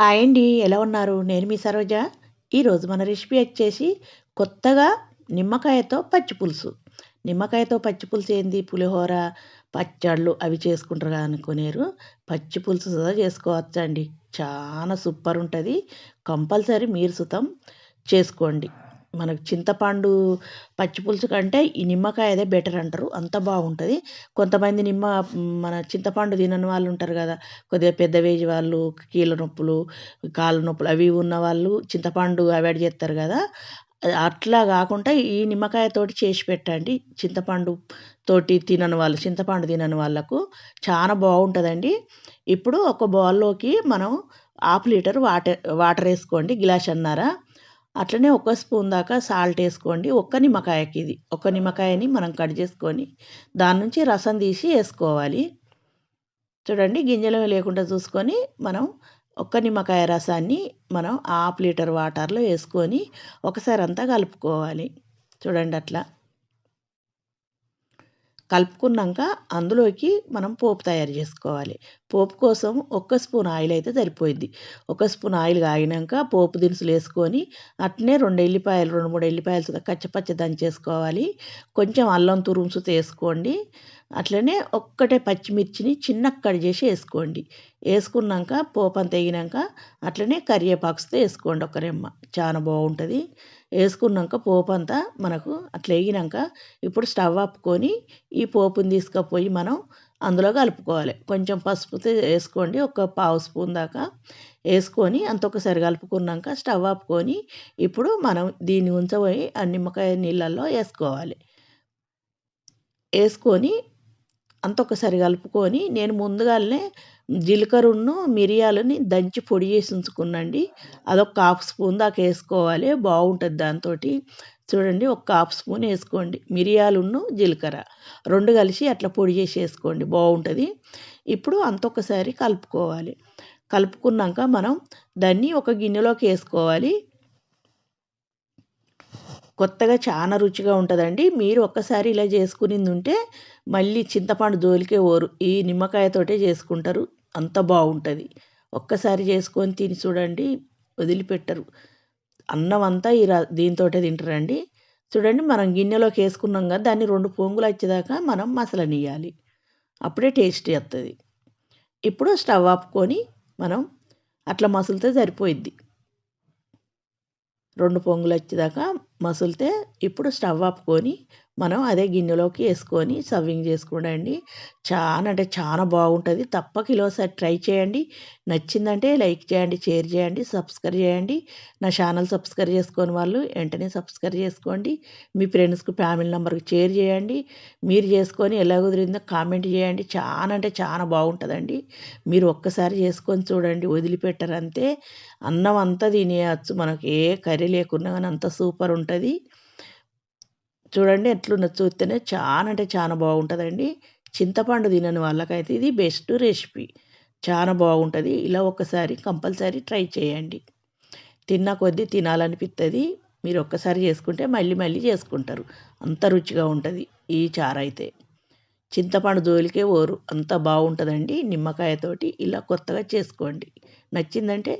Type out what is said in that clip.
Hi అండి ఎలా ఉన్నారు? నేను మీ సరోజ. ఈరోజు మన రెసిపీ వచ్చేసి కొత్తగా నిమ్మకాయతో పచ్చి పులుసు. నిమ్మకాయతో పచ్చి పులుసు ఏంది? పులిహోర పచ్చళ్ళు అవి చేసుకుంటారు అనుకునేరు. పచ్చి పులుసు సుధా చేసుకోవచ్చండి. చాలా సూపర్ ఉంటుంది. కంపల్సరీ మీరు సుతం చేసుకోండి. మనకు చింతపండు పచ్చి పులుసు కంటే ఈ నిమ్మకాయ అదే బెటర్ అంటారు. అంత బాగుంటుంది. కొంతమంది నిమ్మ మన చింతపండు తినని వాళ్ళు ఉంటారు కదా. కొద్దిగా పెద్ద వేజి వాళ్ళు కీళ్ళ నొప్పులు కాళ్ళ నొప్పులు అవి ఉన్న వాళ్ళు చింతపండు అవాయిడ్ చేస్తారు కదా. అట్లా కాకుండా ఈ నిమ్మకాయతోటి చేసి పెట్టండి. చింతపండు తోటి తినని వాళ్ళు చింతపండు తినని వాళ్ళకు చాలా బాగుంటుందండి. ఇప్పుడు ఒక బౌల్లోకి మనం హాఫ్ లీటర్ వాటర్ వాటర్ వేసుకోండి. గ్లాస్ అన్నారా? అట్లనే ఒక స్పూన్ దాకా సాల్ట్ వేసుకోండి. ఒక్క నిమ్మకాయకి ఇది. ఒక నిమ్మకాయని మనం కట్ చేసుకొని దాని నుంచి రసం తీసి వేసుకోవాలి. చూడండి గింజలు లేకుండా చూసుకొని మనం ఒక్క నిమ్మకాయ రసాన్ని మనం హాఫ్ లీటర్ వాటర్లో వేసుకొని ఒకసారి అంతా కలుపుకోవాలి. చూడండి అట్లా. కలుపుకున్నాక అందులోకి మనం పోపు తయారు చేసుకోవాలి. పోపు కోసం ఒక్క స్పూన్ ఆయిల్ అయితే సరిపోయింది. ఒక స్పూన్ ఆయిల్ కాగినాక పోపు దినుసులు వేసుకొని అట్నే రెండు ఎల్లిపాయలు రెండు మూడు ఎల్లిపాయలు కచ్చపచ్చ దంచేసుకోవాలి కొంచెం అల్లం తురుముసు వేసుకోండి. అట్లనే ఒక్కటే పచ్చిమిర్చిని చిన్న కట్ చేసి వేసుకోండి. వేసుకున్నాక పోపు అంత వేగినాక అట్లనే కరివేపాకుతో వేసుకోండి ఒక రెమ్మ. చాలా బాగుంటుంది. వేసుకున్నాక పోపు అంతా మనకు అట్లా వేగినాక ఇప్పుడు స్టవ్ ఆపుకొని ఈ పోపుని తీసుకుపోయి మనం అందులో కలుపుకోవాలి. కొంచెం పసుపు వేసుకోండి. ఒక పావు స్పూన్ దాకా వేసుకొని అంత ఒకసారి కలుపుకున్నాక స్టవ్ ఆపుకొని ఇప్పుడు మనం దీన్ని ఉంచబోయి ఆ నిమ్మకాయ నీళ్ళల్లో వేసుకోవాలి. వేసుకొని అంత ఒకసారి కలుపుకొని నేను ముందుగానే జీలకర్రను మిరియాలని దంచి పొడి చేసి ఉంచుకున్నాండి. అదొక హాఫ్ స్పూన్ దాకా వేసుకోవాలి. బాగుంటుంది దాంతో చూడండి ఒక హాఫ్ స్పూన్ వేసుకోండి. మిరియాలును జీలకర్ర. రెండు కలిసి అట్లా పొడి చేసి వేసుకోండి. బాగుంటుంది. ఇప్పుడు అంత ఒకసారి కలుపుకోవాలి. కలుపుకున్నాక మనం దాన్ని ఒక గిన్నెలోకి వేసుకోవాలి. కొత్తగా చాలా రుచిగా ఉంటుందండి. మీరు ఒక్కసారి ఇలా చేసుకునింది ఉంటే మళ్ళీ చింతపండు జోలికే ఓరు ఈ నిమ్మకాయతోటే చేసుకుంటారు. అంత బాగుంటుంది. ఒక్కసారి చేసుకొని తిని చూడండి వదిలిపెట్టరు. అన్నం అంతా ఈ దీంతోటే తింటారండి. చూడండి మనం గిన్నెలోకి వేసుకున్నాం కదా దాన్ని రెండు పొంగులు వచ్చేదాకా మనం మసలనియాలి అప్పుడే టేస్ట్ వస్తుంది ఇప్పుడు స్టవ్ ఆపుకొని మనం అట్లా మసులితే సరిపోయిద్ది. రెండు పొంగులు వచ్చేదాకా మసులితే ఇప్పుడు స్టవ్ ఆపుకొని మనం అదే గిన్నెలోకి వేసుకొని సర్వింగ్ చేసుకోండి చాలా అంటే చాలా బాగుంటుంది. తప్పక ఒకసారి ట్రై చేయండి. నచ్చిందంటే లైక్ చేయండి షేర్ చేయండి సబ్స్క్రైబ్ చేయండి. నా ఛానల్ సబ్స్క్రైబ్ చేసుకొని వాళ్ళు వెంటనే సబ్స్క్రైబ్ చేసుకోండి. మీ ఫ్రెండ్స్కి ఫ్యామిలీ నెంబర్కి షేర్ చేయండి. మీరు చేసుకొని ఎలా కుదిరిందో కామెంట్ చేయండి. చాలా అంటే చాలా బాగుంటుందండి. మీరు ఒక్కసారి చేసుకొని చూడండి. వదిలిపెట్టరంతే. అన్నం అంతా తినేయచ్చు. మనకి ఏ కర్రీ లేకున్నా కానీ అంత సూపర్ ఉంటుంది. చూడండి ఎట్లున్న చూస్తేనే చాలా అంటే చాలా బాగుంటుందండి. చింతపండు తినని వాళ్ళకైతే ఇది బెస్ట్ రెసిపీ. చాలా బాగుంటుంది. ఇలా ఒకసారి కంపల్సరీ ట్రై చేయండి. తిన్న కొద్దీ తినాలనిపిస్తుంది మీరు ఒక్కసారి చేసుకుంటే మళ్ళీ మళ్ళీ చేసుకుంటారు. అంత రుచిగా ఉంటుంది ఈ చారు అయితే. చింతపండు జోలికే ఓరు అంత బాగుంటుందండి నిమ్మకాయతోటి ఇలా కొత్తగా చేసుకోండి. నచ్చిందంటే